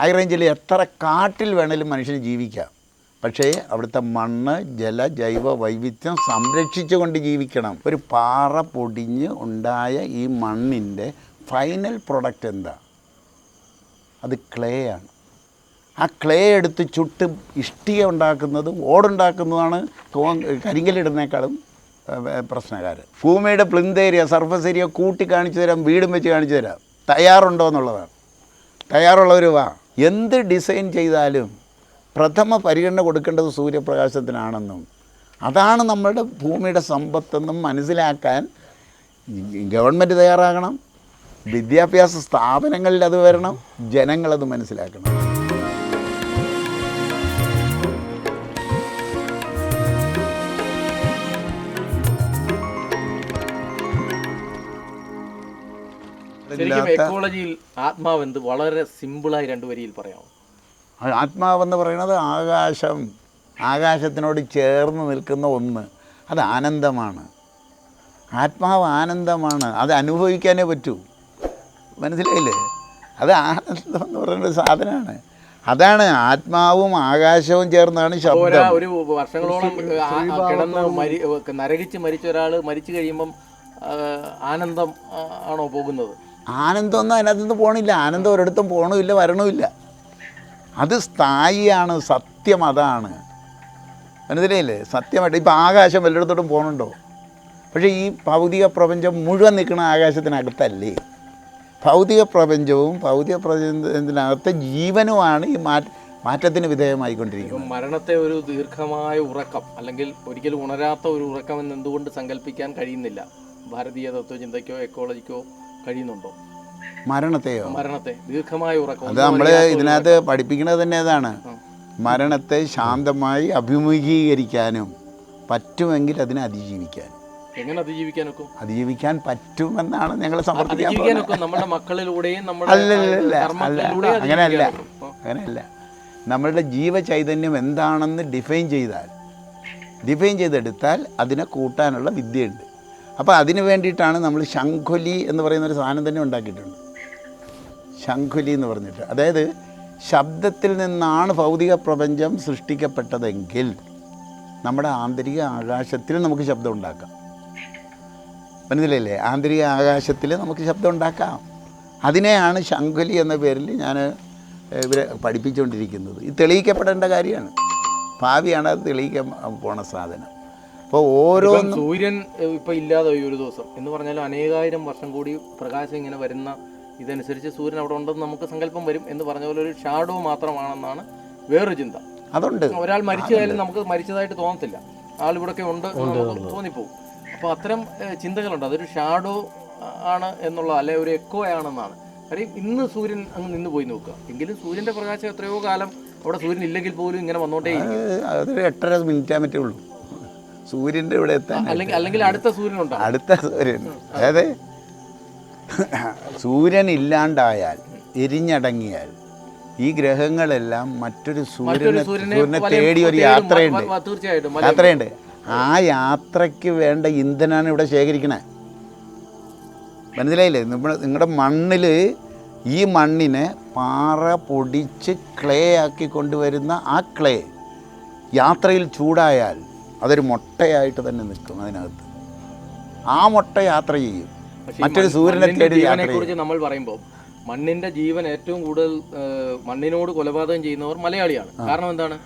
High റേഞ്ചിൽ എത്ര കാട്ടിൽ വേണേലും മനുഷ്യന് ജീവിക്കാം. പക്ഷേ അവിടുത്തെ മണ്ണ് ജല ജൈവ വൈവിധ്യം സംരക്ഷിച്ചുകൊണ്ട് ജീവിക്കണം. ഒരു പാറ പൊടിഞ്ഞ് ഉണ്ടായ ഈ മണ്ണിന്റെ ഫൈനൽ പ്രൊഡക്റ്റ് എന്താ? അത് ക്ലേ ആണ് ആ ക്ലേ എടുത്ത് ചുട്ട് ഇഷ്ടിക ഉണ്ടാക്കുന്നത് ഓടുണ്ടാക്കുന്നതാണ് കരിങ്കലിടുന്നേക്കാളും പ്രശ്നകാരൻ ഭൂമിയുടെ പ്ലിന്ത് ഏരിയ സർഫസ് ഏരിയ കൂട്ടി കാണിച്ചു തരാം വീടും വെച്ച് കാണിച്ചു തരാം. തയ്യാറുണ്ടോ എന്നുള്ളതാണ്. തയ്യാറുള്ളവർ വാ. എന്ത് ഡിസൈൻ ചെയ്താലും പ്രഥമ പരിഗണന കൊടുക്കേണ്ടത് സൂര്യപ്രകാശത്തിനാണെന്നും അതാണ് നമ്മളുടെ ഭൂമിയുടെ സമ്പത്തെന്നും മനസ്സിലാക്കാൻ ഗവൺമെന്റ് തയ്യാറാകണം വിദ്യാഭ്യാസ സ്ഥാപനങ്ങളിൽ അത് വരണം ജനങ്ങളത് മനസ്സിലാക്കണം. ശരിക്കും എക്കോളജിയിൽ ആത്മാവെന്ത് വളരെ സിമ്പിളായി രണ്ട് വരിയിൽ പറയാമോ? ആത്മാവെന്ന് പറയുന്നത് ആകാശം ആകാശത്തിനോട് ചേർന്ന് നിൽക്കുന്ന ഒന്ന്. അത് ആനന്ദമാണ്. ആത്മാവ് ആനന്ദമാണ്. അത് അനുഭവിക്കാനേ പറ്റൂ. മനസ്സിലായില്ലേ? അത് ആനന്ദം എന്ന് പറയുന്ന ഒരു സാധനമാണ്. അതാണ് ആത്മാവും ആകാശവും ചേർന്നാണ് ശബ്ദം. ഒരു വർഷങ്ങളോളം കിടന്ന് നരകിച്ച് മരിച്ച ഒരാൾ മരിച്ചു കഴിയുമ്പം ആനന്ദം ആണോ പോകുന്നത്? ആനന്ദമൊന്നും അതിനകത്ത് നിന്ന് പോണില്ല. ആനന്ദം ഒരിടത്തും പോകണമില്ല വരണമില്ല. അത് സ്ഥായിയാണ് സത്യം അതാണ്. മനസ്സിലായില്ലേ? സത്യമായിട്ട് ഇപ്പം ആകാശം വല്ലയിടത്തോട്ടും പോകണുണ്ടോ പക്ഷേ ഈ ഭൗതിക പ്രപഞ്ചം മുഴുവൻ നിൽക്കുന്ന ആകാശത്തിനകത്തല്ലേ? ഭൗതിക പ്രപഞ്ചവും ഭൗതിക പ്രപഞ്ചത്തിനകത്തെ ജീവനുമാണ് ഈ മാറ്റ മാറ്റത്തിന് വിധേയമായിക്കൊണ്ടിരിക്കുന്നത്. മരണത്തെ ഒരു ദീർഘമായ ഉറക്കം അല്ലെങ്കിൽ ഒരിക്കലും ഉണരാത്ത ഒരു ഉറക്കം എന്ന് എന്തുകൊണ്ട് സങ്കല്പിക്കാൻ കഴിയുന്നില്ല? ഭാരതീയ തത്വചിന്തയ്ക്കോ എക്കോളജിക്കോ കഴിയുന്നുണ്ടോ? മരണത്തെയോ? മരണത്തെ. ദീർഘമായ ഉറക്കം. അത് നമ്മൾ ഇതിനകത്ത് പഠിപ്പിക്കുന്നത് തന്നെ അതാണ്. മരണത്തെ ശാന്തമായി അഭിമുഖീകരിക്കാനും പറ്റുമെങ്കിൽ അതിനെ അതിജീവിക്കാൻ. എങ്ങനെ അതിജീവിക്കാനൊക്കെ? അതിജീവിക്കാൻ പറ്റുമെന്നാണ് ഞങ്ങൾ സമർത്ഥിക്കാൻ. നമ്മുടെ മക്കളിലൂടെയും അങ്ങനെയല്ല. അങ്ങനെയല്ല. നമ്മളുടെ ജീവചൈതന്യം എന്താണെന്ന് ഡിഫൈൻ ചെയ്താൽ ഡിഫൈൻ ചെയ്തെടുത്താൽ അതിനെ കൂട്ടാനുള്ള വിദ്യയുണ്ട്. അപ്പോൾ അതിന് വേണ്ടിയിട്ടാണ് നമ്മൾ ശംഖുലി എന്ന് പറയുന്ന ഒരു സാധനം തന്നെ ഉണ്ടാക്കിയിട്ടുണ്ട്. ശംഖുലി എന്ന് പറഞ്ഞിട്ട്. അതായത് ശബ്ദത്തിൽ നിന്നാണ് ഭൗതിക പ്രപഞ്ചം സൃഷ്ടിക്കപ്പെട്ടതെങ്കിൽ നമ്മുടെ ആന്തരിക ആകാശത്തിൽ നമുക്ക് ശബ്ദം ഉണ്ടാക്കാം. മനസ്സിലല്ലേ ആന്തരിക ആകാശത്തിൽ നമുക്ക് ശബ്ദം ഉണ്ടാക്കാം. അതിനെയാണ് ശംഖുലി എന്ന പേരിൽ ഞാൻ ഇവരെ പഠിപ്പിച്ചുകൊണ്ടിരിക്കുന്നത്. ഇത് തെളിയിക്കപ്പെടേണ്ട കാര്യമാണ്. ഭാവിയാണ് അത് തെളിയിക്കാൻ പോണ സാധനം. അപ്പോൾ ഓരോ സൂര്യൻ ഇപ്പൊ ഇല്ലാതെ ഈ ഒരു ദിവസം. എന്ന് പറഞ്ഞാൽ അനേകായിരം വർഷം കൂടി പ്രകാശം ഇങ്ങനെ വരുന്ന ഇതനുസരിച്ച് സൂര്യൻ അവിടെ ഉണ്ടെന്ന് നമുക്ക് സങ്കല്പം വരും എന്ന് പറഞ്ഞ പോലെ ഒരു ഷാഡോ മാത്രമാണെന്നാണ് വേറൊരു ചിന്ത. അതുണ്ട്. ഒരാൾ മരിച്ചതായാലും നമുക്ക് മരിച്ചതായിട്ട് തോന്നത്തില്ല. ആൾ ഇവിടെയൊക്കെ ഉണ്ട് തോന്നിപ്പോവും. അപ്പോൾ അത്തരം ചിന്തകളുണ്ട്. അതൊരു ഷാഡോ ആണ് എന്നുള്ള അല്ലെ ഒരു എക്കോ ആണെന്നാണ്. കാര്യം ഇന്ന് സൂര്യൻ അങ്ങ് നിന്ന് പോയി നോക്കുക. എങ്കിലും സൂര്യന്റെ പ്രകാശം എത്രയോ കാലം അവിടെ സൂര്യൻ ഇല്ലെങ്കിൽ പോലും ഇങ്ങനെ വന്നോണ്ടേ അത് അതൊരു എട്ടര മിനിറ്റേ പറ്റേ ഉള്ളൂ. സൂര്യന്റെ ഇവിടെ എത്താൻ അല്ലെങ്കിൽ അടുത്ത സൂര്യൻ അടുത്ത സൂര്യൻ. അതായത് സൂര്യൻ ഇല്ലാണ്ടായാൽ എരിഞ്ഞടങ്ങിയാൽ ഈ ഗ്രഹങ്ങളെല്ലാം മറ്റൊരു സൂര്യനെ സൂര്യനെ തേടി ഒരു. യാത്രയുണ്ട്. യാത്രയുണ്ട്. ആ യാത്രയ്ക്ക് വേണ്ട ഇന്ധനാണ് ഇവിടെ ശേഖരിക്കണേ. മനസ്സിലായില്ലേ? നിങ്ങളുടെ മണ്ണിൽ ഈ മണ്ണിനെ പാറ പൊടിച്ച് ക്ലേ ആക്കി കൊണ്ടുവരുന്ന ആ ക്ലേ യാത്രയിൽ ചൂടായാൽ അതൊരു മുട്ടയായിട്ട് തന്നെ നിൽക്കും അതിനകത്ത്. ആ മുട്ട യാത്ര ചെയ്യും. മറ്റൊരു സൂര്യനെ തേടി കുറിച്ച് നമ്മൾ പറയുമ്പോൾ മണ്ണിന്റെ ജീവൻ ഏറ്റവും കൂടുതൽ മണ്ണിനോട് കൊലപാതകം ചെയ്യുന്നവർ മലയാളിയാണ്. കാരണം എന്താണ്?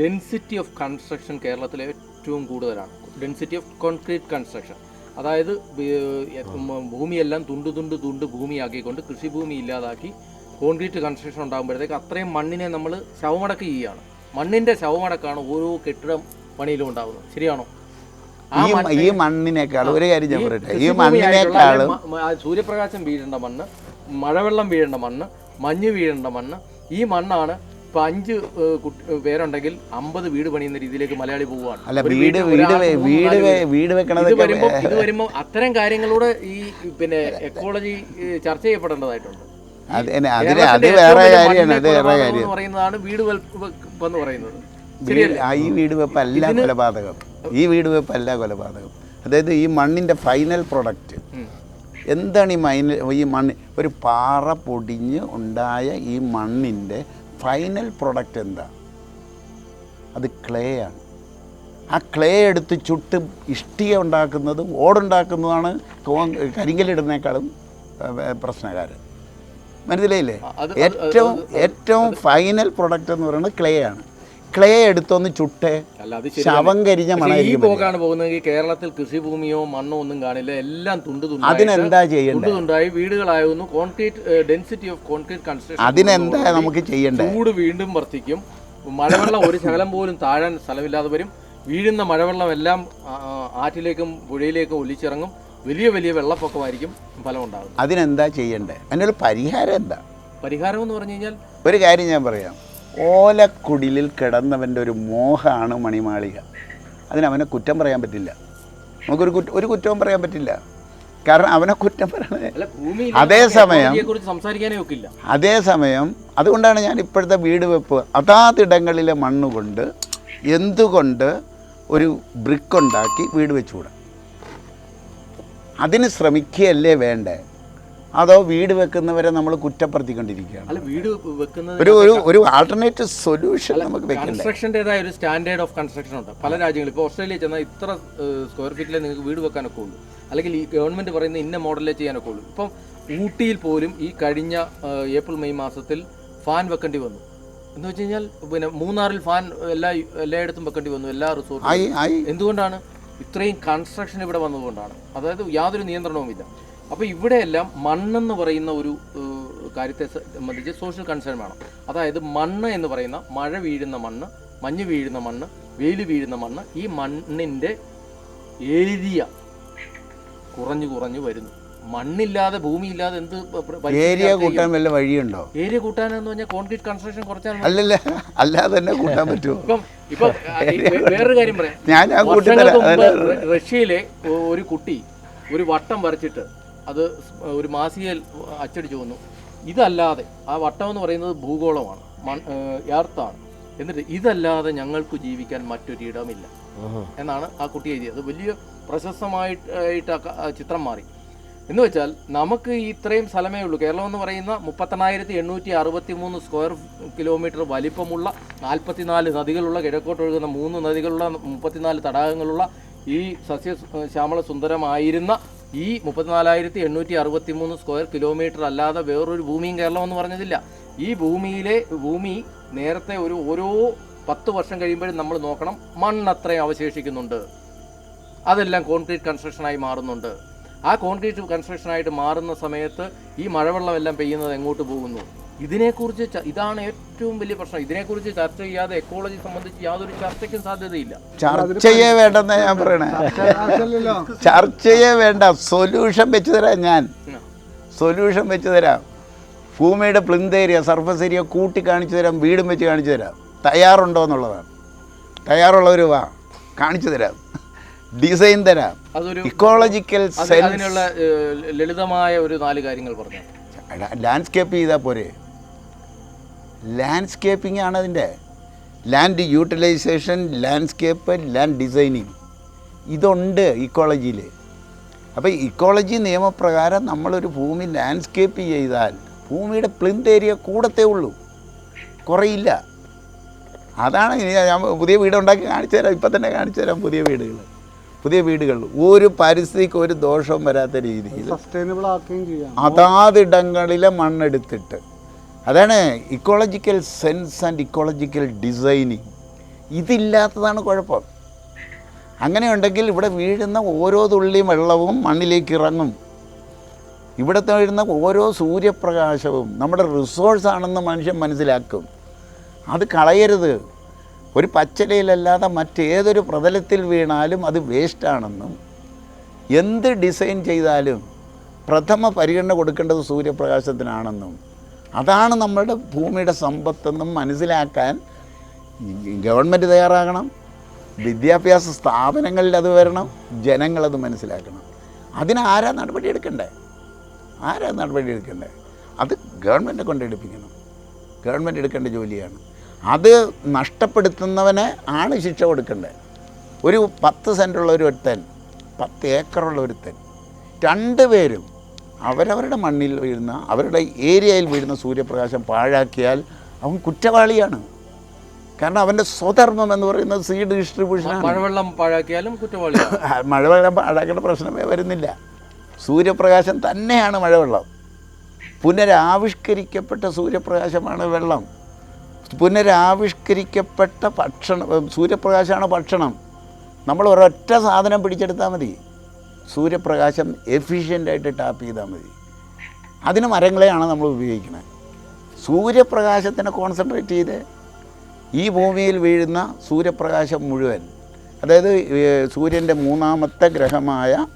ഡെൻസിറ്റി ഓഫ് കൺസ്ട്രക്ഷൻ കേരളത്തിലെ ഏറ്റവും കൂടുതലാണ്. ഡെൻസിറ്റി ഓഫ് കോൺക്രീറ്റ് കൺസ്ട്രക്ഷൻ അതായത് ഭൂമിയെല്ലാം തുണ്ട് തുണ്ട് തുണ്ട് ഭൂമിയാക്കിക്കൊണ്ട് കൃഷിഭൂമി ഇല്ലാതാക്കി കോൺക്രീറ്റ് കൺസ്ട്രക്ഷൻ ഉണ്ടാകുമ്പോഴത്തേക്ക് അത്രയും മണ്ണിനെ നമ്മൾ ശവമടക്ക് ചെയ്യുകയാണ്. മണ്ണിന്റെ ശവമടക്കാണ് ഓരോ കെട്ടിടം പണിയിലും ഉണ്ടാകുന്നത് ശരിയാണോ? ഈ മണ്ണ് മണ്ണിനേക്കാൾ ഒരു കാര്യം ഞാൻ പറയട്ടെ. ഈ മണ്ണിനേക്കാളും സൂര്യപ്രകാശം വീഴേണ്ട മണ്ണ് മഴവെള്ളം വീഴേണ്ട മണ്ണ് മഞ്ഞ് വീഴേണ്ട മണ്ണ് ഈ മണ്ണാണ് ഇപ്പൊ അഞ്ച് പേരുണ്ടെങ്കിൽ അമ്പത് വീട് പണിയുന്ന രീതിയിലേക്ക് മലയാളി പോവുകയാണ്. അല്ല വീട് വീട് വീട് വീട്. വരുമ്പോ വരുമ്പോൾ ഇത് വരുമ്പോൾ അത്തരം കാര്യങ്ങളൂടെ ഈ പിന്നെ എക്കോളജി ചർച്ച ചെയ്യപ്പെടേണ്ടതായിട്ടുണ്ട്. അത് തന്നെ അതിന് അത് വേറെ കാര്യമാണ് അത് വേറെ കാര്യം പറയുന്നതാണ് വീട് വെപ്പ് എന്ന് പറയുന്നത്. ഈ വീട് വെപ്പല്ല കൊലപാതകം. ഈ വീട് വെപ്പല്ല കൊലപാതകം. അതായത് ഈ മണ്ണിന്റെ ഫൈനൽ പ്രൊഡക്റ്റ് എന്താണ് ഈ മൈന ഈ മണ്ണ്? ഒരു പാറ പൊടിഞ്ഞ് ഉണ്ടായ ഈ മണ്ണിന്റെ ഫൈനൽ പ്രൊഡക്റ്റ് എന്താ? അത് ക്ലേ ആണ്. ആ ക്ലേ എടുത്ത് ചുട്ട് ഇഷ്ടിക ഉണ്ടാക്കുന്നതും ഓടുണ്ടാക്കുന്നതാണ് കരിങ്കലിടുന്നേക്കാളും പ്രശ്നകാരം പ്രശ്നകാരൻ മനസ്സിലായില്ലേ? ഏറ്റവും ഏറ്റവും ഫൈനൽ പ്രൊഡക്റ്റ് എന്ന് പറയുന്നത് ക്ലേ ആണ്. ക്ലേ എടുത്തൊന്ന് ചുട്ടേ ശവം കരിഞ്ഞ മണമായിരിക്കും. പോക്കാണ് പോകുന്നതെങ്കിൽ കേരളത്തിൽ കൃഷിഭൂമിയോ മണ്ണോ ഒന്നും കാണില്ല. എല്ലാം തുണ്ട് അതിനെന്താ ചെയ്യേണ്ടത്? തുണ്ടായി വീടുകളായിരുന്നു concrete density of concrete construction അതിനെന്താ നമുക്ക് ചെയ്യേണ്ടത്? ചൂട് വീണ്ടും വർദ്ധിക്കും. മഴവെള്ളം ഒരു ശകലം പോലും താഴാൻ സ്ഥലമില്ലാതെ വരും. വീഴുന്ന മഴവെള്ളം എല്ലാം ആറ്റിലേക്കും പുഴയിലേക്കും ഒലിച്ചിറങ്ങും. വലിയ വലിയ വെള്ളപ്പൊക്കമായിരിക്കും ഫലം ഉണ്ടാകും അതിനെന്താ ചെയ്യണ്ടേ? അതിനൊരു പരിഹാരം എന്താ? പരിഹാരം എന്ന് പറഞ്ഞു കഴിഞ്ഞാൽ ഒരു കാര്യം ഞാൻ പറയാം. ഓലക്കുടിലിൽ കിടന്നവന്റെ ഒരു മോഹമാണ് മണിമാളിക. അതിനവനെ കുറ്റം പറയാൻ പറ്റില്ല. നമുക്കൊരു കുറ്റ ഒരു കുറ്റവും പറയാൻ പറ്റില്ല. കാരണം അവനെ കുറ്റം പറയണത് അതേസമയം- കുറിച്ച് സംസാരിക്കാനേ ഒക്കില്ല. അതേസമയം അതുകൊണ്ടാണ് ഞാൻ ഇപ്പോഴത്തെ വീട് വെപ്പ് അതാതിടങ്ങളിലെ മണ്ണുകൊണ്ട് എന്തുകൊണ്ട് ഒരു ബ്രിക്ക് ഉണ്ടാക്കി വീട് വെച്ചുകൂടാ? അതിന് ശ്രമിക്കുകയല്ലേ വേണ്ടേ? അതോ വീട് വെക്കുന്നവരെ നമ്മൾ കുറ്റപ്പെടുത്തിക്കൊണ്ടിരിക്കുകയാണ്? അല്ല വീട് വെക്കുന്നത് ഒരു ഒരു ഒരു ആൾട്ടർനേറ്റീവ് സൊല്യൂഷൻ നമുക്ക് കൺസ്ട്രക്ഷന്റെതായ ഒരു സ്റ്റാൻഡേർഡ് ഓഫ് കൺസ്ട്രക്ഷൻ ഉണ്ട്. പല രാജ്യങ്ങളും ഇപ്പോൾ ഓസ്ട്രേലിയ ചെന്നാൽ ഇത്ര സ്ക്വയർ ഫീറ്റിലെ നിങ്ങൾക്ക് വീട് വെക്കാനൊക്കെ ഉള്ളൂ. അല്ലെങ്കിൽ ഈ ഗവൺമെന്റ് പറയുന്ന ഇന്ന മോഡലിൽ ചെയ്യാനൊക്കെ ഉള്ളൂ. ഇപ്പം ഊട്ടിയിൽ പോലും ഈ കഴിഞ്ഞ ഏപ്രിൽ മെയ് മാസത്തിൽ ഫാൻ വെക്കേണ്ടി വന്നു. എന്ന് വെച്ച് കഴിഞ്ഞാൽ പിന്നെ മൂന്നാറിൽ ഫാൻ എല്ലാ എല്ലായിടത്തും വെക്കേണ്ടി വന്നു. എല്ലാ റിസോർട്ടും എന്തുകൊണ്ടാണ്? ഇത്രയും കൺസ്ട്രക്ഷൻ ഇവിടെ വന്നതുകൊണ്ടാണ്. അതായത് യാതൊരു നിയന്ത്രണവുമില്ല അപ്പോൾ ഇവിടെയെല്ലാം മണ്ണെന്ന് പറയുന്ന ഒരു കാര്യത്തെ സംബന്ധിച്ച് സോഷ്യൽ കൺസേൺ വേണം. അതായത് മണ്ണ് എന്ന് പറയുന്ന മഴ വീഴുന്ന മണ്ണ് മഞ്ഞ് വീഴുന്ന മണ്ണ് വെയിൽ വീഴുന്ന മണ്ണ് ഈ മണ്ണിന്റെ ഏരിയ കുറഞ്ഞു കുറഞ്ഞു വരുന്നു. മണ്ണില്ലാതെ ഭൂമിയില്ലാതെ എന്ത് ഏരിയ? കൂട്ടാൻ വല്ല വഴിയുണ്ടോ? ഏരിയ കൂട്ടാനെന്ന് പറഞ്ഞാൽ കോൺക്രീറ്റ് കൺസ്ട്രക്ഷൻ കുറച്ചാൽ അല്ലല്ല അല്ലാതെ തന്നെ കൂട്ടാൻ പറ്റുമോ? ഇപ്പം ഇപ്പം വേറൊരു കാര്യം പറയാം. ഞാൻ റഷ്യയിലെ ഒരു കുട്ടി ഒരു വട്ടം വരച്ചിട്ട് അത് ഒരു മാസികയിൽ അച്ചടിച്ചു വന്നു. ഇതല്ലാതെ ആ വട്ടം എന്ന് പറയുന്നത് ഭൂഗോളമാണ് മൺ എർത്താണ്. എന്നിട്ട് ഇതല്ലാതെ ഞങ്ങൾക്ക് ജീവിക്കാൻ മറ്റൊരിടമില്ല. എന്നാണ് ആ കുട്ടി എഴുതിയത്. വലിയ പ്രശസ്തമായിട്ട് ആ ചിത്രം മാറി. എന്ന് വെച്ചാൽ നമുക്ക് ഇത്രയും സ്ഥലമേ ഉള്ളൂ. കേരളം എന്ന് പറയുന്ന മുപ്പത്തെണ്ണായിരത്തി എണ്ണൂറ്റി അറുപത്തി മൂന്ന് സ്ക്വയർ കിലോമീറ്റർ വലിപ്പമുള്ള നാൽപ്പത്തിനാല് നദികളുള്ള കിഴക്കോട്ട് ഒഴുകുന്ന മൂന്ന് നദികളുള്ള മുപ്പത്തിനാല് തടാകങ്ങളുള്ള ഈ സസ്യ ശ്യാമള സുന്ദരമായിരുന്ന ഈ മുപ്പത്തിനാലായിരത്തി എണ്ണൂറ്റി അറുപത്തി മൂന്ന് സ്ക്വയർ കിലോമീറ്റർ അല്ലാതെ വേറൊരു ഭൂമിയും കേരളം എന്ന് പറഞ്ഞതില്ല. ഈ ഭൂമിയിലെ ഭൂമി നേരത്തെ ഒരു ഓരോ പത്ത് വർഷം കഴിയുമ്പോഴും നമ്മൾ നോക്കണം. മണ്ണത്രയും അവശേഷിക്കുന്നുണ്ട്. അതെല്ലാം കോൺക്രീറ്റ് കൺസ്ട്രക്ഷനായി മാറുന്നുണ്ട്. ആ കോൺക്രീറ്റ് കൺസ്ട്രക്ഷനായിട്ട് മാറുന്ന സമയത്ത് ഈ മഴവെള്ളം എല്ലാം പെയ്യുന്നത് എങ്ങോട്ട് പോകുന്നു? ഇതിനെക്കുറിച്ച് ഇതാണ് ഏറ്റവും വലിയ പ്രശ്നം. ഇതിനെക്കുറിച്ച് ചർച്ച ചെയ്യാതെ എക്കോളജി സംബന്ധിച്ച് യാതൊരു ചർച്ചയ്ക്കും സാധ്യതയില്ല. ചർച്ചയെ വേണ്ടെന്ന് ഞാൻ പറയണേ. ചർച്ചയെ വേണ്ട. സൊല്യൂഷൻ വെച്ച് തരാം ഞാൻ. സൊല്യൂഷൻ വെച്ച് തരാം. ഭൂമിയുടെ പ്ലിന്ത് ഏരിയ സർഫസ് ഏരിയ കൂട്ടി കാണിച്ചു തരാം. വീടും വെച്ച് കാണിച്ചു തരാം. തയ്യാറുണ്ടോ എന്നുള്ളതാണ്. തയ്യാറുള്ളവർ വാ. കാണിച്ചു തരാം. ഡിസൈൻ തരാം അതൊരു ഇക്കോളജിക്കൽ അത് അതിനുള്ള ലളിതമായ ഒരു നാല് കാര്യങ്ങൾ പറഞ്ഞു. ലാൻഡ്സ്കേപ്പ് ചെയ്താൽ പോരെ. ലാൻഡ്സ്കേപ്പിംഗ് ആണ് അതിന്റെ. Land utilisation landscape land designing ഇതുണ്ട് ഇക്കോളജിയിൽ അപ്പോൾ ഇക്കോളജി നിയമപ്രകാരം നമ്മളൊരു ഭൂമി ലാൻഡ്സ്കേപ്പ് ചെയ്താൽ ഭൂമിയുടെ പ്ലിന്ത് ഏരിയ കൂടത്തേ ഉള്ളൂ. കുറയില്ല. അതാണ് ഞാൻ പുതിയ വീടുണ്ടാക്കി കാണിച്ചു തരാം. ഇപ്പം തന്നെ കാണിച്ചു തരാം പുതിയ വീടുകൾ പുതിയ വീടുകൾ ഒരു പരിസ്ഥിതിക്ക് ഒരു ദോഷവും വരാത്ത രീതിയിൽ സസ്റ്റൈനബിൾ ആക്കുകയും ചെയ്യാം. അതാതിടങ്ങളിലെ മണ്ണെടുത്തിട്ട്. അതാണ് ecological sense and ecological designing ഇതില്ലാത്തതാണ് കുഴപ്പം. അങ്ങനെയുണ്ടെങ്കിൽ ഇവിടെ വീഴുന്ന ഓരോ തുള്ളി വെള്ളവും മണ്ണിലേക്ക് ഇറങ്ങും. ഇവിടെ വീഴുന്ന ഓരോ സൂര്യപ്രകാശവും നമ്മുടെ റിസോഴ്സ് ആണെന്ന് മനുഷ്യൻ മനസ്സിലാക്കും. അത് കളയരുത്. ഒരു പച്ചിലയിലല്ലാതെ മറ്റേതൊരു പ്രതലത്തിൽ വീണാലും അത് വേസ്റ്റാണെന്നും എന്ത് ഡിസൈൻ ചെയ്താലും പ്രഥമ പരിഗണന കൊടുക്കേണ്ടത് സൂര്യപ്രകാശത്തിനാണെന്നും അതാണ് നമ്മളുടെ ഭൂമിയുടെ സമ്പത്തെന്നും മനസ്സിലാക്കാൻ ഗവൺമെന്റ് തയ്യാറാകണം വിദ്യാഭ്യാസ സ്ഥാപനങ്ങളിൽ അത് വരണം ജനങ്ങളത് മനസ്സിലാക്കണം. അതിന് ആരാ നടപടിയെടുക്കണ്ടേ? ആരാ നടപടിയെടുക്കണ്ടേ? അത് ഗവൺമെന്റ് കൊണ്ടെടുപ്പിക്കണം. ഗവൺമെന്റ് എടുക്കേണ്ട ജോലിയാണ്. അത് നഷ്ടപ്പെടുത്തുന്നവന് ആണ് ശിക്ഷ കൊടുക്കേണ്ടത്. ഒരു പത്ത് സെന്റുള്ള ഒരു ഒരുത്തൻ പത്ത് ഏക്കറുള്ള ഒരുത്തൻ രണ്ട് പേരും അവരവരുടെ മണ്ണിൽ വീഴുന്ന അവരുടെ ഏരിയയിൽ വീഴുന്ന സൂര്യപ്രകാശം പാഴാക്കിയാൽ അവൻ കുറ്റവാളിയാണ്. കാരണം അവന്റെ സ്വധർമ്മം എന്ന് പറയുന്നത് സീഡ് ഡിസ്ട്രിബ്യൂഷൻ മഴവെള്ളം പാഴാക്കിയാലും കുറ്റവാളിയാണ്. മഴവെള്ളം പാഴാക്കേണ്ട പ്രശ്നമേ വരുന്നില്ല. സൂര്യപ്രകാശം തന്നെയാണ് മഴവെള്ളം. പുനരാവിഷ്കരിക്കപ്പെട്ട സൂര്യപ്രകാശമാണ് വെള്ളം. പുനരാവിഷ്കരിക്കപ്പെട്ട ഭക്ഷണം സൂര്യപ്രകാശമാണ് ഭക്ഷണം. നമ്മൾ ഒരൊറ്റ സാധനം പിടിച്ചെടുത്താൽ മതി. സൂര്യപ്രകാശം എഫിഷ്യന്റായിട്ട് ടാപ്പ് ചെയ്താൽ മതി. അതിന് മരങ്ങളെയാണ് നമ്മൾ ഉപയോഗിക്കുന്നത്. സൂര്യപ്രകാശത്തിനെ കോൺസെൻട്രേറ്റ് ചെയ്ത് ഈ ഭൂമിയിൽ വീഴുന്ന സൂര്യപ്രകാശം മുഴുവൻ അതായത് സൂര്യന്റെ മൂന്നാമത്തെ ഗ്രഹമായ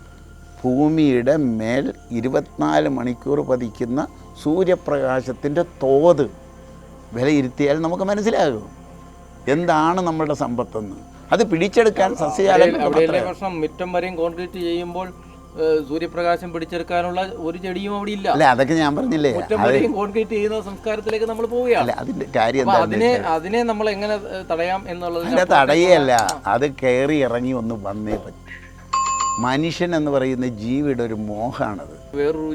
ഭൂമിയുടെ മേൽ ഇരുപത്തിനാല് മണിക്കൂർ പതിക്കുന്ന സൂര്യപ്രകാശത്തിന്റെ തോത് വിലയിരുത്തിയാൽ നമുക്ക് മനസ്സിലാകും. എന്താണ് നമ്മളുടെ സമ്പത്തെന്ന്. അത് പിടിച്ചെടുക്കാൻ പ്രശ്നം മിറ്റം വരെയും കോൺക്രീറ്റ് ചെയ്യുമ്പോൾ സൂര്യപ്രകാശം പിടിച്ചെടുക്കാനുള്ള ഒരു ചെടിയും അവിടെ ഇല്ല. അല്ല അതൊക്കെ ഞാൻ പറഞ്ഞില്ലേ കോൺക്രീറ്റ് ചെയ്യുന്ന സംസ്കാരത്തിലേക്ക് നമ്മൾ പോവുകയാണ്. കാര്യം അതിനെ അതിനെ നമ്മൾ എങ്ങനെ തടയാം എന്നുള്ളത് തടയല്ല അത് കയറി ഇറങ്ങി ഒന്ന് വന്നേ പറ്റും. മനുഷ്യൻ എന്ന് പറയുന്ന ജീവിയുടെ ഒരു മോഹാണത്. വേറൊരു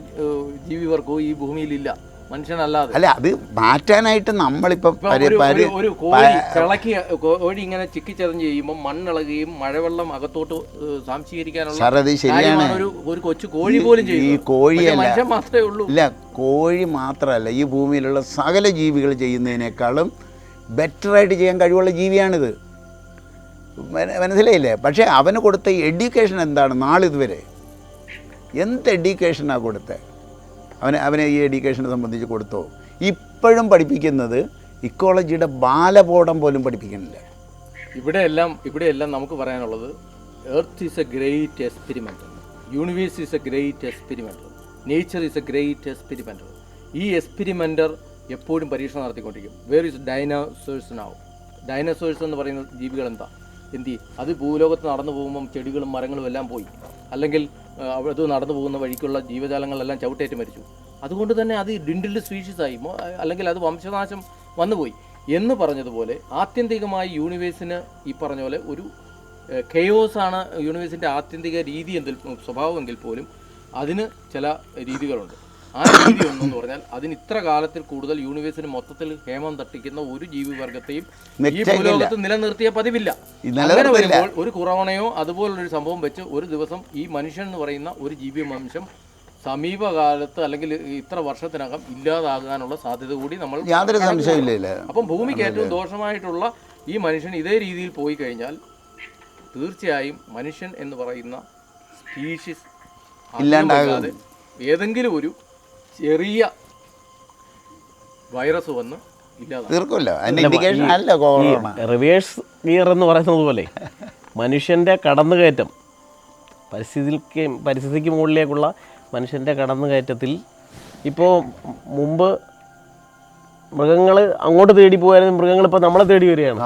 ജീവിവർക്കോ ഈ ഭൂമിയിലില്ല മനുഷ്യനല്ലാതെ. അല്ല അത് മാറ്റാനായിട്ട് നമ്മളിപ്പോ ഒരു- കോഴി കിളക്കി കോഴി ഇങ്ങനെ ചിക്കിച്ചതഞ്ഞ് ചെയ്യുമ്പോൾ മണ്ണിളകുകയും മഴവെള്ളം അകത്തോട്ട് സാംശീകരിക്കാനുള്ള സാർ അത് ശരിയാണ്. ഒരു കൊച്ചു കോഴി പോലും ഈ കോഴിയല്ല. മാത്രമേ ഉള്ളൂ. ഇല്ല കോഴി മാത്രമല്ല ഈ ഭൂമിയിലുള്ള സകല ജീവികൾ ചെയ്യുന്നതിനേക്കാളും ബെറ്ററായിട്ട് ചെയ്യാൻ കഴിവുള്ള ജീവിയാണിത്. മന- മനസ്സിലായില്ലേ? പക്ഷേ അവന് കൊടുത്ത എഡ്യൂക്കേഷൻ എന്താണ് നാളിതുവരെ? എന്ത് എഡ്യൂക്കേഷനാണ് കൊടുത്തത് അവന് അവനെ ഈ എഡ്യൂക്കേഷനെ സംബന്ധിച്ച് കൊടുത്തോ. ഇപ്പോഴും പഠിപ്പിക്കുന്നത് ഇക്കോളജിയുടെ ബാലബോധം പോലും പഠിപ്പിക്കുന്നില്ല. ഇവിടെയെല്ലാം ഇവിടെയെല്ലാം നമുക്ക് പറയാനുള്ളത് earth is a great experiment universe is a great experiment nature is a great experiment ഈ എക്സ്പെരിമെന്റർ എപ്പോഴും പരീക്ഷണം നടത്തിക്കൊണ്ടിരിക്കും. Where is dinosaurs now dinosaurs എന്ന് പറയുന്ന ജീവികൾ എന്താ? എന്തി അത് ഭൂലോകത്ത് നടന്നു പോകുമ്പം ചെടികളും മരങ്ങളും എല്ലാം പോയി. അല്ലെങ്കിൽ അത് നടന്നു പോകുന്ന വഴിക്കുള്ള ജീവജാലങ്ങളെല്ലാം ചവിട്ടേറ്റ് മരിച്ചു. അതുകൊണ്ട് തന്നെ അത് ഡിൻഡിൽഡ് സ്പീഷീസ് ആയി അല്ലെങ്കിൽ അത് വംശനാശം വന്നുപോയി എന്ന് പറഞ്ഞതുപോലെ ആത്യന്തികമായി യൂണിവേഴ്സിന് ഈ പറഞ്ഞ പോലെ ഒരു കെയോസ് ആണ് യൂണിവേഴ്സിന്റെ ആത്യന്തിക രീതി എന്തെങ്കിലും സ്വഭാവമെങ്കിൽ പോലും അതിന് ചില രീതികളുണ്ട്. ആ രീതി ഒന്നെന്ന് പറഞ്ഞാൽ അതിന് ഇത്ര കാലത്തിൽ കൂടുതൽ യൂണിവേഴ്സിന് മൊത്തത്തിൽ ഹേമം തട്ടിക്കുന്ന ഒരു ജീവിവർഗത്തെയും ഈ ഭൂലോകത്ത് നിലനിർത്തിയ പതിവില്ല. അങ്ങനെ വരുമ്പോൾ ഒരു കുറവണയോ അതുപോലൊരു സംഭവം വെച്ച് ഒരു ദിവസം ഈ മനുഷ്യൻ എന്ന് പറയുന്ന ഒരു ജീവി ജീവിവംശം സമീപകാലത്ത് അല്ലെങ്കിൽ ഇത്ര വർഷത്തിനകം ഇല്ലാതാകാനുള്ള സാധ്യത കൂടി നമ്മൾ യാതൊരു സംശയമില്ല അപ്പം ഭൂമിക്ക് ഏറ്റവും ദോഷമായിട്ടുള്ള ഈ മനുഷ്യൻ ഇതേ രീതിയിൽ പോയി കഴിഞ്ഞാൽ തീർച്ചയായും മനുഷ്യൻ എന്ന് പറയുന്ന സ്പീഷീസ് ഇല്ലാണ്ടാകാതെ ഏതെങ്കിലും ഒരു ചെറിയ വൈറസ് വന്ന് ഇല്ലാതാകും തീർക്കുമല്ലോ അതിന്റെ ഇൻഡിക്കേഷൻ അല്ല കൊറോണ റിവേഴ്സ് ഗിയർ എന്ന് പറയുന്നത് പോലെ മനുഷ്യന്റെ കടന്നുകയറ്റം പരിസ്ഥിതിക്ക് പരിസ്ഥിതിക്ക് മുകളിലേക്കുള്ള മനുഷ്യന്റെ കടന്നുകയറ്റത്തിൽ ഇപ്പോൾ മുമ്പ് മൃഗങ്ങൾ അങ്ങോട്ട് തേടി പോയാലും മൃഗങ്ങൾ ഇപ്പോൾ നമ്മളെ തേടി വരികയാണ്.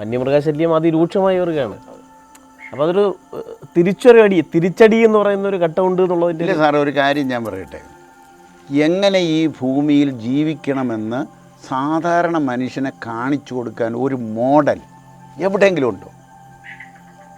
വന്യമൃഗശല്യം അതിരൂക്ഷമായി വരികയാണ്. അപ്പോൾ അതൊരു തിരിച്ചൊരു അടി തിരിച്ചടി എന്ന് പറയുന്ന ഒരു ഘട്ടമുണ്ട് എന്നുള്ളതിന്റെ ഇല്ല സാറേ ഒരു കാര്യം ഞാൻ പറയട്ടെ. എങ്ങനെ ഈ ഭൂമിയിൽ ജീവിക്കണമെന്ന് സാധാരണ മനുഷ്യനെ കാണിച്ചു കൊടുക്കാൻ ഒരു മോഡൽ എവിടെയെങ്കിലും ഉണ്ടോ?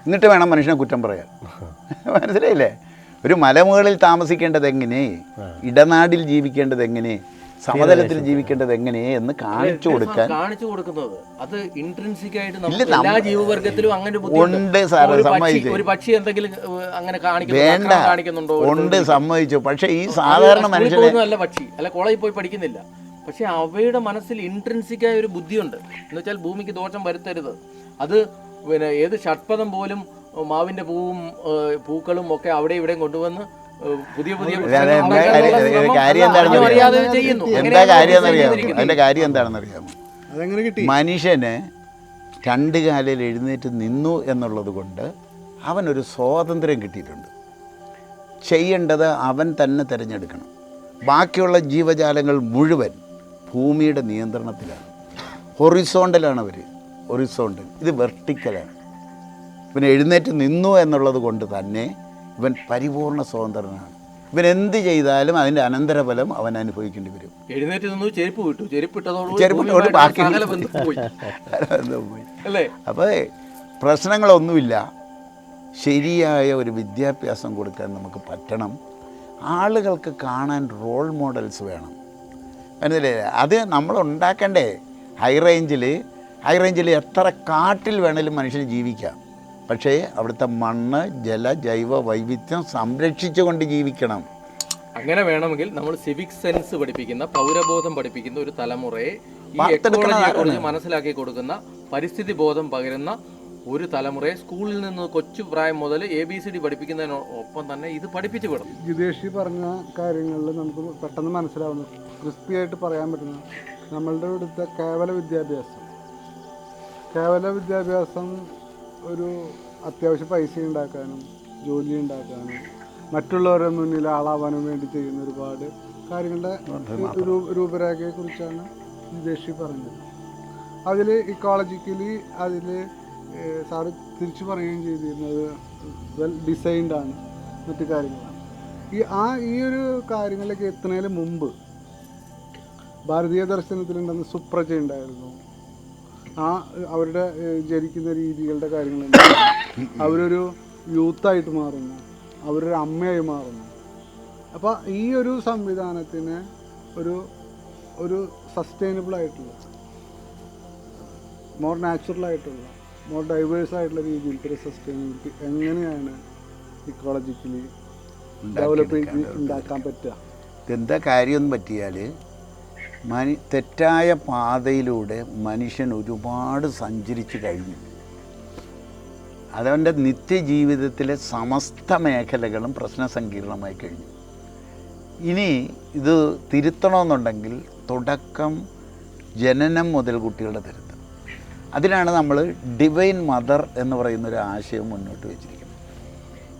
എന്നിട്ട് വേണം മനുഷ്യനെ കുറ്റം പറയാൻ. മനസ്സിലായില്ലേ? ഒരു മലമുകളിൽ താമസിക്കേണ്ടത് എങ്ങനെ ഇടനാടിൽ ജീവിക്കേണ്ടത് എങ്ങനെ സമതലത്തിൽ ജീവിക്കേണ്ടത് എങ്ങനെ എന്ന് കാണിച്ചു കൊടുക്കാൻ കാണിച്ചു കൊടുക്കുന്നത് അത് ഇൻട്രൻസിക് ആയിട്ട് എല്ലാ ജീവവർഗത്തിലും അങ്ങനെ ഉണ്ട് സാറ് ഒരു പക്ഷി- സമ്മതിച്ചു. ഒരു പക്ഷി എന്തെങ്കിലും അങ്ങനെ വേണ്ട. കാണിക്കുന്നുണ്ടോ? ഉണ്ട് സമ്മതിച്ചു. പക്ഷേ ഈ സാധാരണ മനുഷ്യനെ അല്ല പക്ഷി. അല്ല കോളേജിൽ പോയി പഠിക്കുന്നില്ല. പക്ഷെ അവയുടെ മനസ്സിൽ ഇൻട്രൻസിക് ആയ ഒരു ബുദ്ധിയുണ്ട്. എന്ന് വെച്ചാൽ ഭൂമിക്ക് ദോഷം വരുത്തരുത്. അത് പിന്നെ ഏത് ഷഡ്പദം പോലും മാവിന്റെ പൂവും പൂക്കളും ഒക്കെ അവിടെ ഇവിടെയും കൊണ്ടുവന്ന് പുതിയ പുതിയ കാര്യം- എന്താ കാര്യം എന്നറിയാമോ? ചെയ്തിരിക്കുന്നത്. കാര്യം മനുഷ്യന് രണ്ട് കാലിൽ എഴുന്നേറ്റ് നിന്നു എന്നുള്ളത് കൊണ്ട് അവനൊരു സ്വാതന്ത്ര്യം കിട്ടിയിട്ടുണ്ട്. ചെയ്യേണ്ടത് അവൻ തന്നെ തിരഞ്ഞെടുക്കണം. ബാക്കിയുള്ള ജീവജാലങ്ങൾ മുഴുവൻ ഭൂമിയുടെ നിയന്ത്രണത്തിലാണ്. ഹൊറിസോണ്ടലാണ് അവർ ഹൊറിസോണ്ടൽ ഇത് വെർട്ടിക്കലാണ്. പിന്നെ എഴുന്നേറ്റ് നിന്നു എന്നുള്ളത് കൊണ്ട് തന്നെ ഇവൻ പരിപൂർണ സ്വതന്ത്രനാണ്. ഇവൻ എന്ത് ചെയ്താലും അതിന്റെ അനന്തരഫലം അവൻ അനുഭവിക്കേണ്ടി വരും. എഴുന്നേറ്റ് നിന്നു ചെരുപ്പ് വിട്ടു. ചെരുപ്പ് ചെരുപ്പിട്ടോട് ബാക്കി പോയി. അല്ലേ? അപ്പോൾ പ്രശ്നങ്ങളൊന്നുമില്ല. ശരിയായ ഒരു വിദ്യാഭ്യാസം കൊടുക്കാൻ നമുക്ക് പറ്റണം. ആളുകൾക്ക് കാണാൻ റോൾ മോഡൽസ് വേണം. മനസ്സിലേ അത് നമ്മൾ ഉണ്ടാക്കണ്ടേ? ഹൈ റേഞ്ചിൽ ഹൈ റേഞ്ചിൽ എത്ര കാട്ടിൽ വേണേലും മനുഷ്യന് ജീവിക്കാം. പക്ഷേ അവിടുത്തെ മണ്ണ് ജല ജൈവ വൈവിധ്യം സംരക്ഷിച്ചുകൊണ്ട് ജീവിക്കണം. അങ്ങനെ വേണമെങ്കിൽ നമ്മൾ സിവിക് സെൻസ് പഠിപ്പിക്കുന്ന പൗരബോധം പഠിപ്പിക്കുന്ന ഒരു തലമുറയെ ഈ എക്കോളജിയെ മനസ്സിലാക്കി കൊടുക്കുന്ന പരിസ്ഥിതി ബോധം പകരുന്ന ഒരു തലമുറയെ സ്കൂളിൽ നിന്ന് കൊച്ചു പ്രായം മുതൽ എ ബി സി ഡി പഠിപ്പിക്കുന്നതിനൊപ്പം തന്നെ ഇത് പഠിപ്പിച്ചു വിടും ജിതേഷി പറഞ്ഞ കാര്യങ്ങളിൽ നമുക്ക് പെട്ടെന്ന് മനസ്സിലാവുന്നു. ക്രിസ്പി ആയിട്ട് പറയാൻ പറ്റുന്ന നമ്മളുടെ ഇവിടുത്തെ കേവല വിദ്യാഭ്യാസം. കേവല വിദ്യാഭ്യാസം ഒരു അത്യാവശ്യം പൈസ ഉണ്ടാക്കാനും ജോലി ഉണ്ടാക്കാനും മറ്റുള്ളവരുടെ മുന്നിൽ ആളാവാനും വേണ്ടി ചെയ്യുന്ന ഒരുപാട് കാര്യങ്ങളുടെ രൂപരേഖയെ കുറിച്ചാണ് ജിതേഷി പറഞ്ഞത്. അതിൽ ഇക്കോളജിക്കലി അതിൽ സാറ് തിരിച്ചു പറയുകയും ചെയ്തിരുന്നത് വെൽ ഡിസൈൻഡ് ആണ് മറ്റു കാര്യങ്ങളാണ്. ഈ ആ ഈ ഒരു കാര്യങ്ങളിലേക്ക് എത്തുന്നതിന് മുമ്പ് ഭാരതീയ ദർശനത്തിലുണ്ടെന്ന് സുപ്രജ ഉണ്ടായിരുന്നു. ആ അവരുടെ ജനിക്കുന്ന രീതികളുടെ കാര്യങ്ങൾ അവരൊരു യൂത്തായിട്ട് മാറുന്നു. അവരൊരു അമ്മയായി മാറുന്നു. അപ്പോൾ ഈ ഒരു സംവിധാനത്തിന് ഒരു ഒരു സസ്റ്റൈനബിൾ ആയിട്ടുള്ള മോർ നാച്ചുറൽ ആയിട്ടുള്ള മോർ ഡൈവേഴ്സ് ആയിട്ടുള്ള രീതിയിലത്തെ ഒരു സസ്റ്റൈനബിലിറ്റി എങ്ങനെയാണ് ഇക്കോളജിക്കലി ഡെവലപ്പ് ഉണ്ടാക്കാൻ പറ്റുക? എന്താ കാര്യമൊന്നും പറ്റിയാൽ മനു തെറ്റായ പാതയിലൂടെ മനുഷ്യൻ ഒരുപാട് സഞ്ചരിച്ചു കഴിഞ്ഞു. അതവന്റെ നിത്യജീവിതത്തിലെ സമസ്ത മേഖലകളും പ്രശ്നസങ്കീർണമായി കഴിഞ്ഞു. ഇനി ഇത് തിരുത്തണമെന്നുണ്ടെങ്കിൽ തുടക്കം ജനനം മുതൽ കുട്ടികളുടെ തിരുത്തം. അതിനാണ് നമ്മൾ ഡിവൈൻ മദർ എന്ന് പറയുന്ന ഒരു ആശയം മുന്നോട്ട് വെച്ചിരിക്കുന്നത്.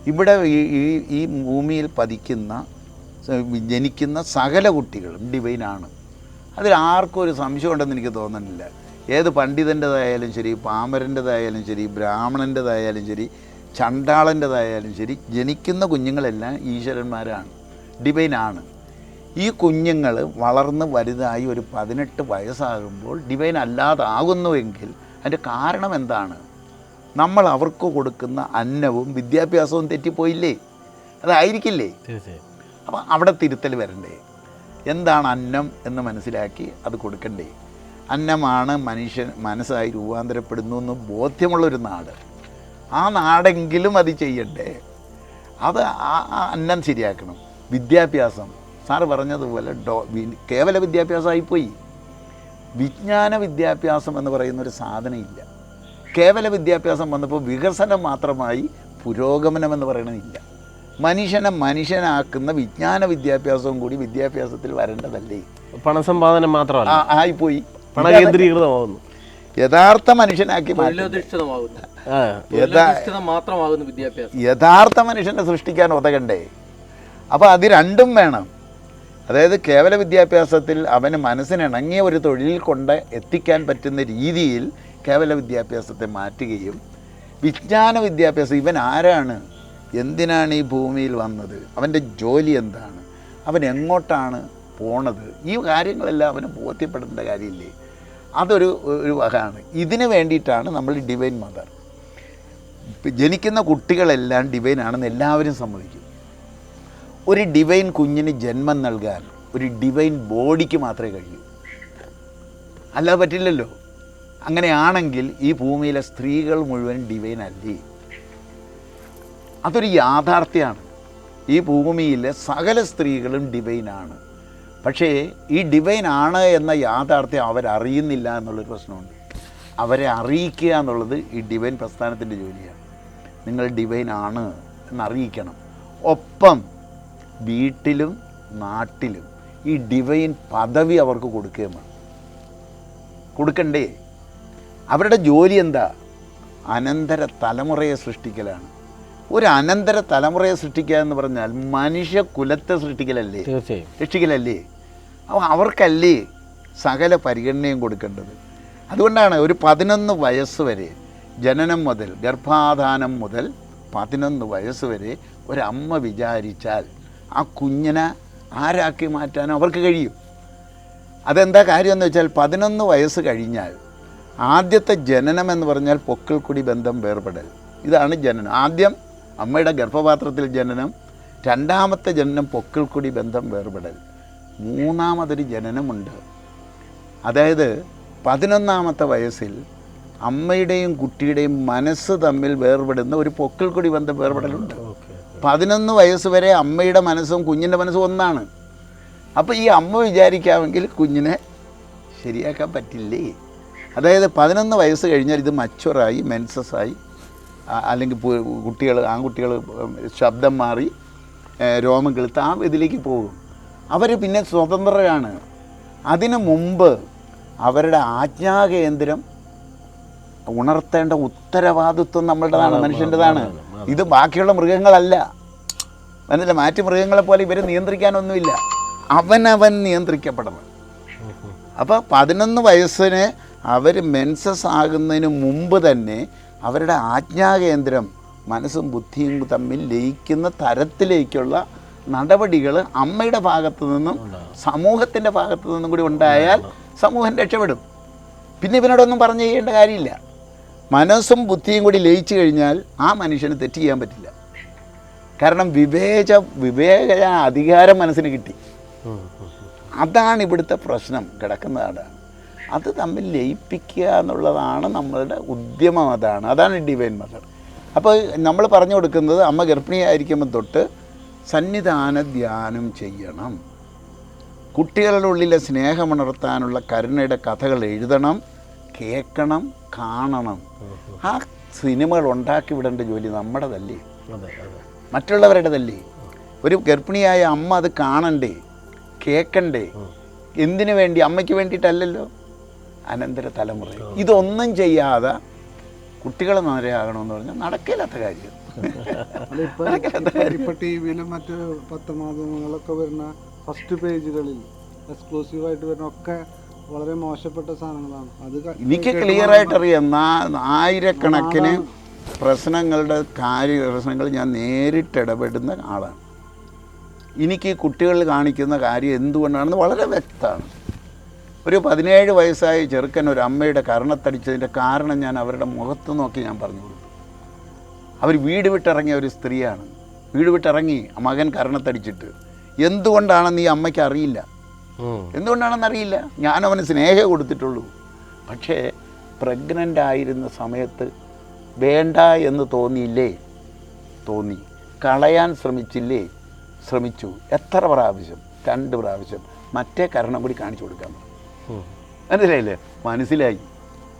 ഇവിടെ ഈ ഈ- ഭൂമിയിൽ പതിക്കുന്ന ജനിക്കുന്ന സകല കുട്ടികളും ഡിവൈനാണ്. അതിൽ ആർക്കും ഒരു സംശയം ഉണ്ടെന്ന് എനിക്ക് തോന്നുന്നില്ല. ഏത് പണ്ഡിതന്റെതായാലും ശരി പാമരന്റെതായാലും ശരി ബ്രാഹ്മണന്റെതായാലും ശരി ചണ്ടാളന്റെതായാലും ശരി ജനിക്കുന്ന കുഞ്ഞുങ്ങളെല്ലാം ഈശ്വരന്മാരാണ് ഡിവൈനാണ്. ഈ കുഞ്ഞുങ്ങൾ വളർന്ന് വലുതായി ഒരു പതിനെട്ട് വയസ്സാകുമ്പോൾ ഡിവൈൻ അല്ലാതാകുന്നുവെങ്കിൽ അതിന്റെ കാരണം എന്താണ്? നമ്മൾ അവർക്ക് കൊടുക്കുന്ന അന്നവും വിദ്യാഭ്യാസവും തെറ്റിപ്പോയില്ലേ? അതായിരിക്കില്ലേ? തീർച്ചയായും. അപ്പം അവിടെ തിരുത്തൽ വരണ്ടേ? എന്താണ് അന്നം എന്ന് മനസ്സിലാക്കി അത് കൊടുക്കണ്ടേ? അന്നമാണ് മനുഷ്യൻ മനസ്സായി രൂപാന്തരപ്പെടുന്നു എന്ന് ബോധ്യമുള്ളൊരു നാട്. ആ നാടെങ്കിലും അത് ചെയ്യണ്ടേ? അത് ആ അന്നം ശരിയാക്കണം. വിദ്യാഭ്യാസം. സാറ് പറഞ്ഞതുപോലെ ഡോ കേവല വിദ്യാഭ്യാസമായിപ്പോയി വിജ്ഞാന വിദ്യാഭ്യാസം എന്ന് പറയുന്നൊരു സാധനമില്ല കേവല വിദ്യാഭ്യാസം വന്നപ്പോൾ വികസനം മാത്രമായി പുരോഗമനം എന്ന് പറയണതില്ല. മനുഷ്യനെ മനുഷ്യനാക്കുന്ന വിജ്ഞാന വിദ്യാഭ്യാസവും കൂടി വിദ്യാഭ്യാസത്തിൽ വരേണ്ടതല്ലേ? പണസമ്പാദനം മാത്രമല്ല. ആയിപ്പോയി. പണകേന്ദ്രീകൃതമാകുന്നു യഥാർത്ഥ മനുഷ്യനാക്കി യഥാർത്ഥ മനുഷ്യനെ സൃഷ്ടിക്കാൻ ഉതകണ്ടേ അപ്പോൾ അത് രണ്ടും വേണം. അതായത് കേവല വിദ്യാഭ്യാസത്തിൽ അവന് മനസ്സിനിണങ്ങിയ ഒരു തൊഴിലിൽ കൊണ്ട് എത്തിക്കാൻ പറ്റുന്ന രീതിയിൽ കേവല വിദ്യാഭ്യാസത്തെ മാറ്റുകയും വിജ്ഞാന വിദ്യാഭ്യാസം ഇവൻ ആരാണ്? എന്തിനാണ് ഈ ഭൂമിയിൽ വന്നത്? അവന്റെ ജോലി എന്താണ്? അവൻ എങ്ങോട്ടാണ് പോണത്? ഈ കാര്യങ്ങളെല്ലാം അവന് ബോധ്യപ്പെടേണ്ട കാര്യമില്ലേ? അതൊരു ഒരു വകയാണ്. ഇതിന് വേണ്ടിയിട്ടാണ് നമ്മൾ ഡിവൈൻ മദർ ജനിക്കുന്ന കുട്ടികളെല്ലാം ഡിവൈൻ ആണെന്ന് എല്ലാവരും സമ്മതിക്കും. ഒരു ഡിവൈൻ കുഞ്ഞിന് ജന്മം നൽകാൻ ഒരു ഡിവൈൻ ബോഡിക്ക് മാത്രമേ കഴിയൂ. അല്ലാതെ പറ്റില്ലല്ലോ. അങ്ങനെയാണെങ്കിൽ ഈ ഭൂമിയിലെ സ്ത്രീകൾ മുഴുവൻ ഡിവൈൻ അല്ലേ? അതൊരു യാഥാർത്ഥ്യമാണ്. ഈ ഭൂമിയിലെ സകല സ്ത്രീകളും ഡിവൈനാണ്. പക്ഷേ ഈ ഡിവൈൻ ആണ് എന്ന യാഥാർത്ഥ്യം അവരറിയുന്നില്ല എന്നുള്ളൊരു പ്രശ്നമുണ്ട്. അവരെ അറിയിക്കുക എന്നുള്ളത് ഈ ഡിവൈൻ പ്രസ്ഥാനത്തിന്റെ ജോലിയാണ്. നിങ്ങൾ ഡിവൈൻ ആണ് എന്നറിയിക്കണം. ഒപ്പം വീട്ടിലും നാട്ടിലും ഈ ഡിവൈൻ പദവി അവർക്ക് കൊടുക്കുകയും വേണം. കൊടുക്കണ്ടേ? അവരുടെ ജോലി എന്താ? അനന്തര തലമുറയെ സൃഷ്ടിക്കലാണ്. ഒരു അനന്തര തലമുറയെ സൃഷ്ടിക്കുക എന്ന് പറഞ്ഞാൽ മനുഷ്യ കുലത്തെ സൃഷ്ടിക്കലല്ലേ? തീർച്ചയായും. രക്ഷിക്കലല്ലേ? അപ്പോൾ അവർക്കല്ലേ സകല പരിഗണനയും കൊടുക്കേണ്ടത്? അതുകൊണ്ടാണ് ഒരു പതിനൊന്ന് വയസ്സ് വരെ ജനനം മുതൽ ഗർഭാധാനം മുതൽ പതിനൊന്ന് വയസ്സ് വരെ ഒരമ്മ വിചാരിച്ചാൽ ആ കുഞ്ഞിനെ ആരാക്കി മാറ്റാൻ അവർക്ക് കഴിയും. അതെന്താ കാര്യമെന്ന് വെച്ചാൽ പതിനൊന്ന് വയസ്സ് കഴിഞ്ഞാൽ ആദ്യത്തെ ജനനം എന്ന് പറഞ്ഞാൽ പൊക്കിൾക്കുടി ബന്ധം വേർപെടൽ. ഇതാണ് ജനനം. ആദ്യം അമ്മയുടെ ഗർഭപാത്രത്തിൽ ജനനം രണ്ടാമത്തെ ജനനം പൊക്കിൾ കൂടി ബന്ധം വേർപെടൽ. മൂന്നാമതൊരു ജനനമുണ്ട്. അതായത് പതിനൊന്നാമത്തെ വയസ്സിൽ അമ്മയുടെയും കുട്ടിയുടെയും മനസ്സ് തമ്മിൽ വേർപെടുന്ന ഒരു പൊക്കിൾ കൂടി ബന്ധം വേർപെടലുണ്ട്. പതിനൊന്ന് വയസ്സ് വരെ അമ്മയുടെ മനസ്സും കുഞ്ഞിന്റെ മനസ്സും ഒന്നാണ്. അപ്പോൾ ഈ അമ്മ വിചാരിക്കാമെങ്കിൽ കുഞ്ഞിനെ ശരിയാക്കാൻ പറ്റില്ലേ? അതായത് പതിനൊന്ന് വയസ്സ് കഴിഞ്ഞാൽ ഇത് മച്ചുറായി മെൻസസ്സായി അല്ലെങ്കിൽ കുട്ടികൾ ആൺകുട്ടികൾ ശബ്ദം മാറി രോമം കെളുത്ത് ആ ഇതിലേക്ക് പോകും. അവർ പിന്നെ സ്വതന്ത്രരാണ്. അതിനു മുമ്പ് അവരുടെ ആജ്ഞാകേന്ദ്രം ഉണർത്തേണ്ട ഉത്തരവാദിത്വം നമ്മളുടേതാണ് മനുഷ്യന്റെതാണ്. ഇത് ബാക്കിയുള്ള മൃഗങ്ങളല്ല. മനസ്സില്ല മാറ്റി മൃഗങ്ങളെ പോലെ ഇവരെ നിയന്ത്രിക്കാനൊന്നുമില്ല. അവനവൻ നിയന്ത്രിക്കപ്പെടണം. അപ്പോൾ പതിനൊന്ന് വയസ്സിന് അവർ മെൻസസ് ആകുന്നതിന് മുമ്പ് തന്നെ അവരുടെ ആജ്ഞാകേന്ദ്രം മനസ്സും ബുദ്ധിയും തമ്മിൽ ലയിക്കുന്ന തരത്തിലേക്കുള്ള നടപടികൾ അമ്മയുടെ ഭാഗത്തു നിന്നും സമൂഹത്തിന്റെ ഭാഗത്തു നിന്നും കൂടി ഉണ്ടായാൽ സമൂഹം രക്ഷപ്പെടും. പിന്നെ ഇവനോടൊന്നും പറഞ്ഞു ചെയ്യേണ്ട കാര്യമില്ല. മനസ്സും ബുദ്ധിയും കൂടി ലയിച്ചു കഴിഞ്ഞാൽ ആ മനുഷ്യന് തെറ്റ് ചെയ്യാൻ പറ്റില്ല. കാരണം വിവേച വിവേക അധികാരം മനസ്സിന് കിട്ടി. അതാണ് ഇവിടുത്തെ പ്രശ്നം. കിടക്കുന്ന അതാണ് അത് തമ്മിൽ ലയിപ്പിക്കുക എന്നുള്ളതാണ് നമ്മളുടെ ഉദ്യമം അതാണ്. അതാണ് ഡിവൈൻ മദർ അപ്പോൾ നമ്മൾ പറഞ്ഞു കൊടുക്കുന്നത് അമ്മ ഗർഭിണിയായിരിക്കുമ്പോൾ തൊട്ട് സന്നിധാന ധ്യാനം ചെയ്യണം. കുട്ടികളുടെ ഉള്ളിലെ സ്നേഹമുണർത്താനുള്ള കരുണയുടെ കഥകൾ എഴുതണം കേൾക്കണം കാണണം. ആ സിനിമകൾ ഉണ്ടാക്കി വിടേണ്ട ജോലി നമ്മുടെതല്ലേ? മറ്റുള്ളവരുടേതല്ലേ? ഒരു ഗർഭിണിയായ അമ്മ അത് കാണണ്ടേ കേൾക്കണ്ടേ? എന്തിനു വേണ്ടി? അമ്മയ്ക്ക് വേണ്ടിയിട്ടല്ലല്ലോ. അനന്തര തലമുറ ഇതൊന്നും ചെയ്യാതെ കുട്ടികളെ നേരെയാകണമെന്ന് പറഞ്ഞാൽ നടക്കില്ലാത്ത കാര്യം. ഇപ്പൊ ടി വിയിലും മറ്റ് പത്രമാധ്യമങ്ങളൊക്കെ വരുന്ന ഫസ്റ്റ് പേജുകളിൽ എക്സ്ക്ലൂസീവ് ആയിട്ട് വരുന്ന ഒക്കെ വളരെ മോശപ്പെട്ട സാധനങ്ങളാണ്. അത് എനിക്ക് ക്ലിയർ ആയിട്ട് അറിയാം ആയിരക്കണക്കിന് പ്രശ്നങ്ങളുടെ കാര്യ പ്രശ്നങ്ങൾ ഞാൻ നേരിട്ട് ഇടപെടുന്ന ആളാണ്. എനിക്ക് കുട്ടികൾ കാണിക്കുന്ന കാര്യം എന്തുകൊണ്ടാണെന്ന് വളരെ വ്യക്തമാണ്. ഒരു പതിനേഴ് വയസ്സായ ചെറുക്കൻ ഒരു അമ്മയുടെ കർണത്തടിച്ചതിന്റെ കാരണം ഞാൻ അവരുടെ മുഖത്ത് നോക്കി ഞാൻ പറഞ്ഞു കൊടുത്തു. അവർ വീട് വിട്ടിറങ്ങിയ ഒരു സ്ത്രീയാണ്. വീട് വിട്ടിറങ്ങി മകൻ കർണത്തടിച്ചിട്ട് എന്തുകൊണ്ടാണെന്ന് ഈ അമ്മയ്ക്ക് അറിയില്ല. എന്തുകൊണ്ടാണെന്ന് അറിയില്ല. ഞാൻ അവന് സ്നേഹം കൊടുത്തിട്ടുള്ളൂ. പക്ഷേ പ്രഗ്നന്റ് ആയിരുന്ന സമയത്ത് വേണ്ട എന്ന് തോന്നിയില്ലേ? തോന്നി. കളയാൻ ശ്രമിച്ചില്ലേ? ശ്രമിച്ചു. എത്ര പ്രാവശ്യം? രണ്ട് പ്രാവശ്യം. മറ്റേ കരണം കൂടി കാണിച്ചു കൊടുക്കാൻ. മനസ്സിലായില്ലേ? മനസ്സിലായി.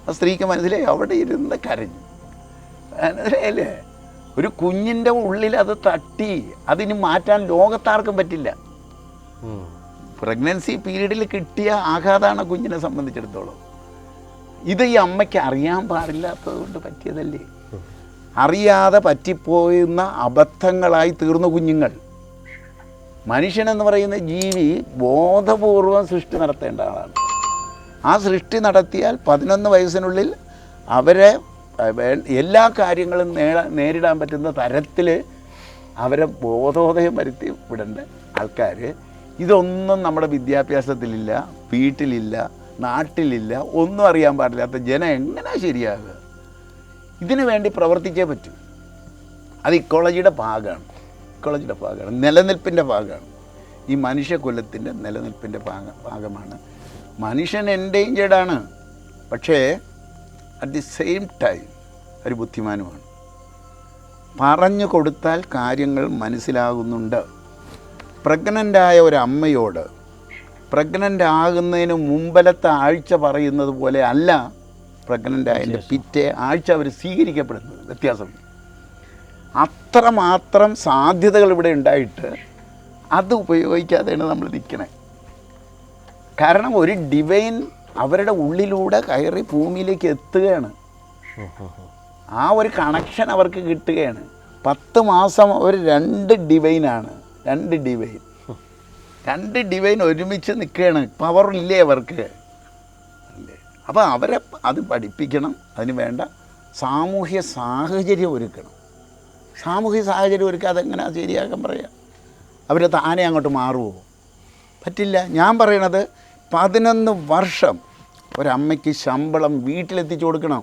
ആ സ്ത്രീക്ക് മനസ്സിലായി. അവിടെ ഇരുന്ന് കരഞ്ഞു. മനസ്സിലായില്ലേ? ഒരു കുഞ്ഞിന്റെ ഉള്ളിൽ അത് തട്ടി അതിന് മാറ്റാൻ ലോകത്താർക്കും പറ്റില്ല. പ്രഗ്നൻസി പീരീഡിൽ കിട്ടിയ ആഘാതമാണ് കുഞ്ഞിനെ സംബന്ധിച്ചിടത്തോളം. ഇത് ഈ അമ്മയ്ക്ക് അറിയാൻ പാടില്ലാത്തത് കൊണ്ട് പറ്റിയതല്ലേ? അറിയാതെ പറ്റിപ്പോയുന്ന അബദ്ധങ്ങളായി തീർന്ന കുഞ്ഞുങ്ങൾ. മനുഷ്യനെന്ന് പറയുന്ന ജീവി ബോധപൂർവം സൃഷ്ടി നടത്തേണ്ട ആളാണ്. ആ സൃഷ്ടി നടത്തിയാൽ പതിനൊന്ന് വയസ്സിനുള്ളിൽ അവരെ എല്ലാ കാര്യങ്ങളും നേരിടാൻ പറ്റുന്ന തരത്തിൽ അവരെ ബോധോദയം വരുത്തി വിടേണ്ട ആൾക്കാർ ഇതൊന്നും നമ്മുടെ വിദ്യാഭ്യാസത്തിലില്ല വീട്ടിലില്ല നാട്ടിലില്ല ഒന്നും അറിയാൻ പാടില്ലാത്ത ജനം എങ്ങനെ ശരിയാകുക? ഇതിനു വേണ്ടി പ്രവർത്തിച്ചേ പറ്റൂ. അത് ഇക്കോളജിയുടെ ഭാഗമാണ്. ഇക്കോളജിയുടെ ഭാഗമാണ്. നിലനിൽപ്പിന്റെ ഭാഗമാണ്. ഈ മനുഷ്യകുലത്തിന്റെ നിലനിൽപ്പിന്റെ ഭാഗ ഭാഗമാണ് മനുഷ്യൻ എൻഡേഞ്ചേർഡാണ് പക്ഷേ അറ്റ് ദി സെയിം ടൈം ഒരു ബുദ്ധിമാനുമാണ്. പറഞ്ഞു കൊടുത്താൽ കാര്യങ്ങൾ മനസ്സിലാകുന്നുണ്ട്. പ്രഗ്നന്റായ ഒരു അമ്മയോട് പ്രഗ്നന്റ് ആകുന്നതിന് മുമ്പലത്തെ ആഴ്ച പറയുന്നത് പോലെ അല്ല പ്രഗ്നന്റ് ആയതിന്റെ പിറ്റേ ആഴ്ച അവർ സ്വീകരിക്കപ്പെടുന്നത്. വ്യത്യാസം. അത്രമാത്രം സാധ്യതകൾ ഇവിടെ ഉണ്ടായിട്ട് അത് ഉപയോഗിക്കാതെയാണ് നമ്മൾ നിൽക്കണേ. കാരണം ഒരു ഡിവൈൻ അവരുടെ ഉള്ളിലൂടെ കയറി ഭൂമിയിലേക്ക് എത്തുകയാണ്. ആ ഒരു കണക്ഷൻ അവർക്ക് കിട്ടുകയാണ്. പത്ത് മാസം അവർ രണ്ട് ഡിവൈനാണ് രണ്ട് ഡിവൈൻ രണ്ട് ഡിവൈൻ ഒരുമിച്ച് നിൽക്കുകയാണ്. പവർ ഇല്ലേ അവർക്ക്? അല്ലേ അപ്പോൾ അവരെ അത് പഠിപ്പിക്കണം. അതിന് വേണ്ട സാമൂഹ്യ സാഹചര്യം ഒരുക്കണം. സാമൂഹ്യ സാഹചര്യം ഒരുക്കുക അതെങ്ങനെയാണ് ശരിയാക്കാൻ പറയാം? അവർ താനെ അങ്ങോട്ട് മാറുമോ പറ്റില്ല. ഞാൻ പറയണത് പതിനൊന്ന് വർഷം ഒരമ്മയ്ക്ക് ശമ്പളം വീട്ടിലെത്തിച്ചു കൊടുക്കണം.